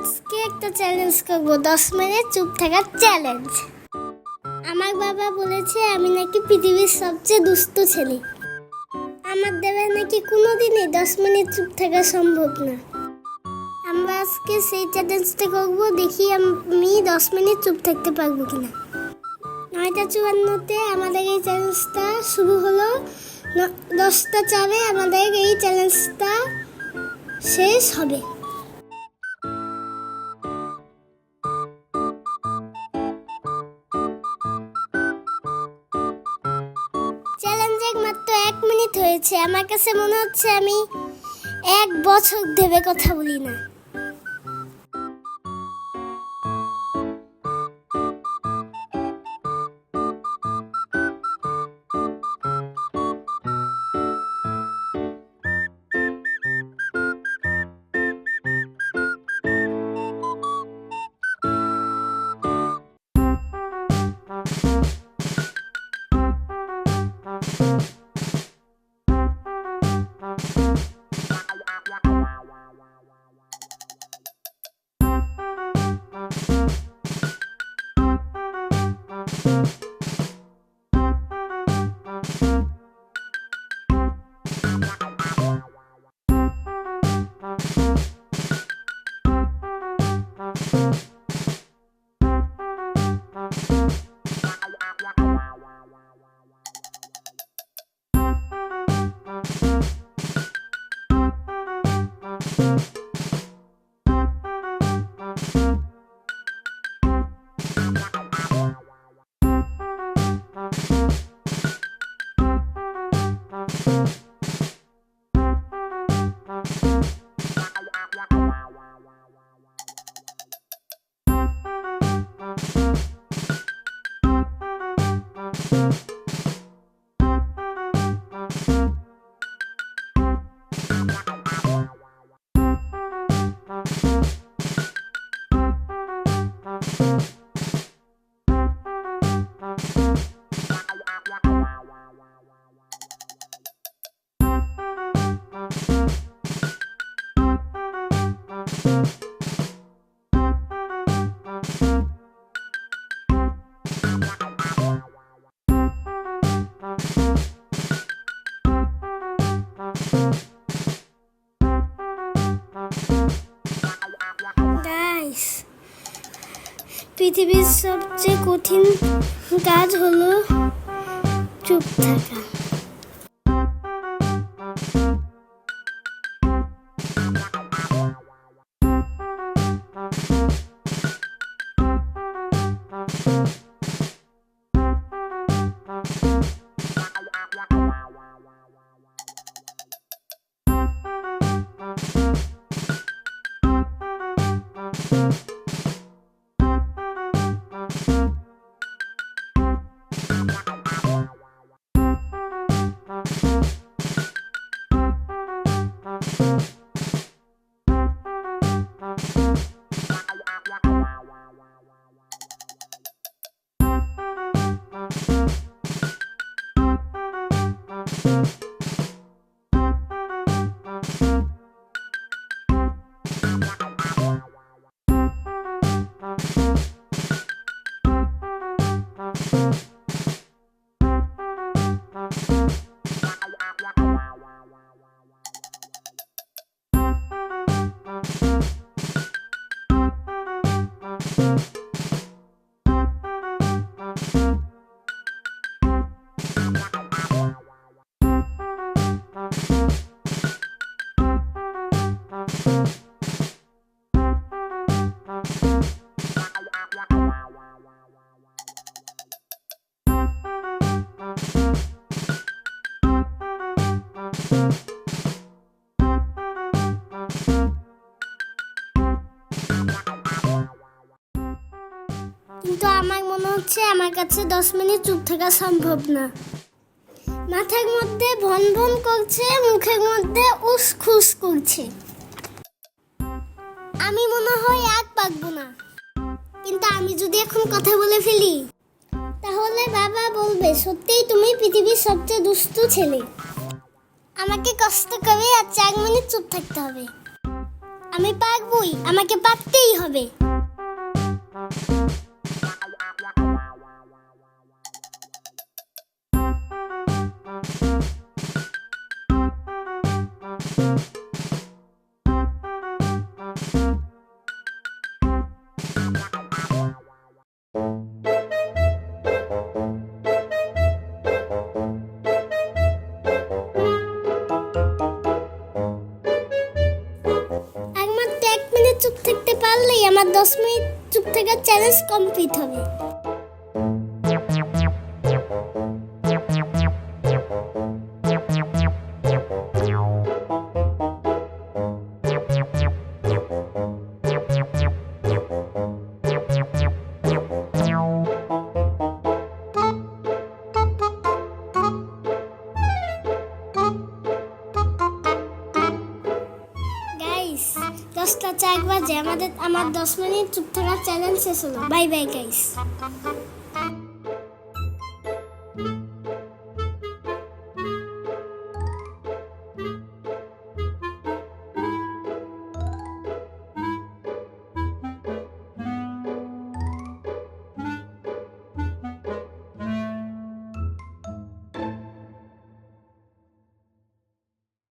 আজকে একটা চ্যালেঞ্জ করব, দশ মিনিট চুপ থাকার চ্যালেঞ্জ আমার বাবা বলেছে, আমি নাকি পৃথিবীর সবচেয়ে দুষ্ট ছেলে। আমার দ্বারা নাকি কোনোদিনই দশ মিনিট চুপ থাকা সম্ভব না। আমরা আজকে সেই চ্যালেঞ্জটা করব, দেখি আমি দশ মিনিট চুপ থাকতে পারব কিনা। নয়টা চুয়ান্নতে আমাদের এই চ্যালেঞ্জটা শুরু হলো। দশটা চারে আমাদের এই চ্যালেঞ্জটা শেষ হবে। হয়েছে। আমার কাছে মনে হচ্ছে আমি এক বছর ধরে কথা বলি না। গাইস পৃথিবীর সবচেয়ে কঠিন কাজ হলো চুপ থাকা। কিন্তু হচ্ছে আমার কাছে দশ মিনিট চুপ থাকা সম্ভব না। মাথার মধ্যে ভন ভন করছে, মুখের মধ্যে উস খুস করছে। আমি মনে হয় আর পারব না। কিন্তু আমি যদি এখন কথা বলে ফেলি, তাহলে বাবা বলবে, সত্যিই তুমি পৃথিবীর সবচেয়ে দুষ্ট ছেলে। আমাকে কষ্ট করে আর চার মিনিট চুপ থাকতে হবে। আমি পাকবই আমাকে পাকতেই হবে। চুপ থাকতে পারলেই আমার দশ মিনিট চুপ থাকার চ্যালেঞ্জ কমপ্লিট হবে। দশটা চার বাজে, আমাদের আমার দশ মিনিট চুপ থাকার চ্যালেঞ্জ শেষ হলো। Bye bye guys